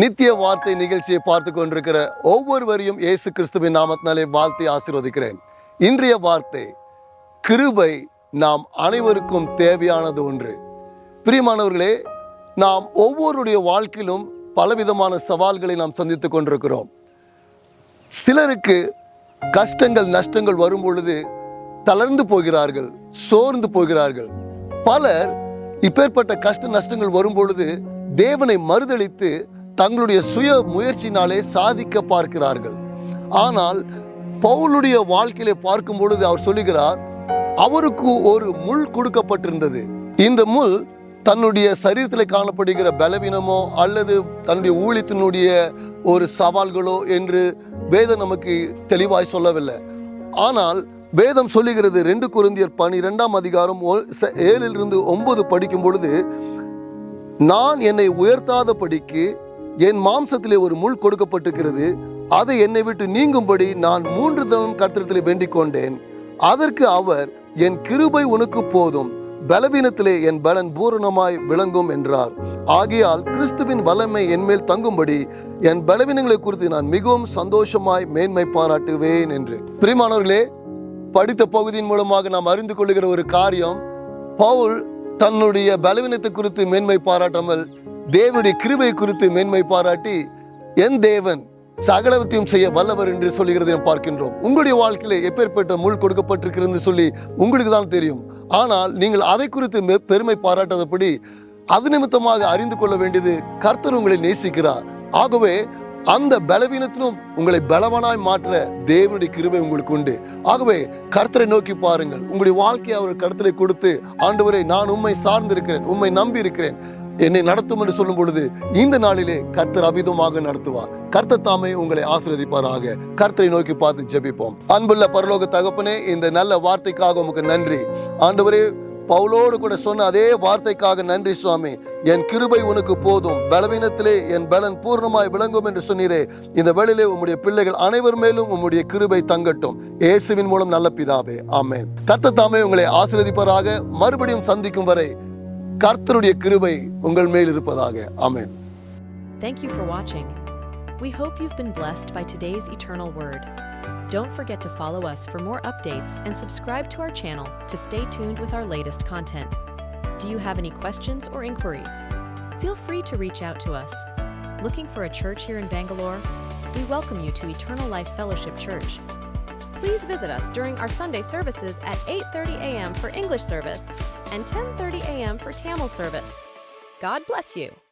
நித்திய வார்த்தை நிகழ்ச்சியை பார்த்து கொண்டிருக்கிற ஒவ்வொருவரையும் இயேசு கிறிஸ்துவின் நாமத்தினாலே வாழ்த்தி ஆசீர்வதிக்கிறேன். இன்றைய வார்த்தை கிருபை நாம் அனைவருக்கும் தேவையானது ஒன்று. பிரியமானவர்களே நாம் ஒவ்வொருடைய வாழ்க்கையிலும் பலவிதமான சவால்களை நாம் சந்தித்துக் கொண்டிருக்கிறோம். சிலருக்கு கஷ்டங்கள் நஷ்டங்கள் வரும் பொழுது தளர்ந்து போகிறார்கள் சோர்ந்து போகிறார்கள். பலர் இப்பேற்பட்ட கஷ்ட நஷ்டங்கள் வரும் பொழுது தேவனை மறுதளித்து தங்களுடைய சுய முயற்சினாலே சாதிக்க பார்க்கிறார்கள். ஆனால் பவுலுடைய வாழ்க்கையில பார்க்கும் பொழுது அவர் சொல்லுகிறார் அவருக்கு ஒரு முள் கொடுக்கப்பட்டிருந்தது. இந்த முள் தன்னுடைய சரீரத்தில் காணப்படுகிற பலவீனமோ அல்லது தன்னுடைய ஊழியத்தினுடைய ஒரு சவால்களோ என்று வேதம் நமக்கு தெளிவாய் சொல்லவில்லை. ஆனால் வேதம் சொல்லுகிறது ரெண்டு குருந்தியர் பனிரெண்டாம் அதிகாரம் ஏழிலிருந்து ஒன்பது படிக்கும் பொழுது நான் என்னை உயர்த்தாத படிக்கு என் மாம்சத்திலே ஒரு முள் கொடுக்கப்பட்டிருக்கிறது. அதை என்னை விட்டு நீங்கும்படி நான் மூன்று தினம் கர்த்தரத்திலே வேண்டிக் கொண்டேன். அதற்கு அவர் என் கிருபை உனக்கு போதும். பலவீனத்திலே என் பலன் பூரணமாய் விளங்கும் என்றார். ஆகையால் கிறிஸ்துவின் வல்லமை என்மேல் தங்கும்படி என் பலவீனங்களை குறித்து நான் மிகவும் சந்தோஷமாய் மேன்மை பாராட்டுவேன் என்று. பிரிமானவர்களே படித்த பகுதியின் மூலமாக நாம் அறிந்து கொள்ளுகிற ஒரு காரியம் பவுல் தன்னுடைய பலவீனத்தை குறித்து மேன்மை பாராட்டாமல் தேவனுடைய கிருபை குறித்து மேன்மை பாராட்டி என் தேவன் சகலவத்தையும் செய்ய வல்லவர் என்று சொல்லுகிறதை நாம் பார்க்கின்றோம். உங்களுடைய வாழ்க்கையில எப்பேற்பட்ட முள் கொடுக்கப்பட்டிருக்கிறது சொல்லி உங்களுக்கு தான் தெரியும். ஆனால் நீங்கள் அதை குறித்து பெருமை பாராட்டாதபடி அது நிமித்தமாக அறிந்து கொள்ள வேண்டியது கர்த்தர் உங்களை நேசிக்கிறார். ஆகவே அந்த பலவீனத்திலும் உங்களை பலவனாய் மாற்ற தேவனுடைய கிருபை உங்களுக்கு உண்டு. ஆகவே கர்த்தரை நோக்கி பாருங்கள். உங்களுடைய வாழ்க்கையை அவர் கருத்தரை கொடுத்து ஆண்டவரை நான் உண்மை சார்ந்திருக்கிறேன் உம்மை நம்பி இருக்கிறேன் என்னை நடத்தும் என்று சொல்லும் பொழுது இந்த நாளிலே கர்த்தர் அபிதமாக நடத்துவார். கர்த்தர் தாமே உங்களை ஆசீர்வதிப்பாராக. கர்த்தரை நோக்கி பார்த்து ஜெபிப்போம். அன்புள்ள பரலோக தகப்பனே இந்த நல்ல வார்த்தைக்காக உமக்கு நன்றி. ஆண்டவரே பவுலோடு கூட சொன்ன அதே வார்த்தைக்காக நன்றி சுவாமி. என் கிருபை உனக்கு போதும். பலவீனத்திலே என் பலன் பூர்ணமாய் விளங்கும் என்று சொன்னீரே. இந்த வேளையிலே உம்முடைய பிள்ளைகள் அனைவர் மேலும் உம்முடைய கிருபை தங்கட்டும். இயேசுவின் மூலம் நல்ல பிதாவே. ஆமென். கர்த்தர் தாமே உங்களை ஆசீர்வதிப்பாராக. மறுபடியும் சந்திக்கும் வரை கர்த்தருடைய கிருபை உங்கள் மேல் இருப்பதாக ஆமென் Thank you for watching. We hope you've been blessed by today's eternal word. Don't forget to follow us for more updates and subscribe to our channel to stay tuned with our latest content. Do you have any questions or inquiries? Feel free to reach out to us. Looking for a church here in Bangalore? We welcome you to Eternal Life Fellowship Church. Please visit us during our Sunday services at 8:30 a.m. for English service and 10:30 a.m. for Tamil service. God bless you.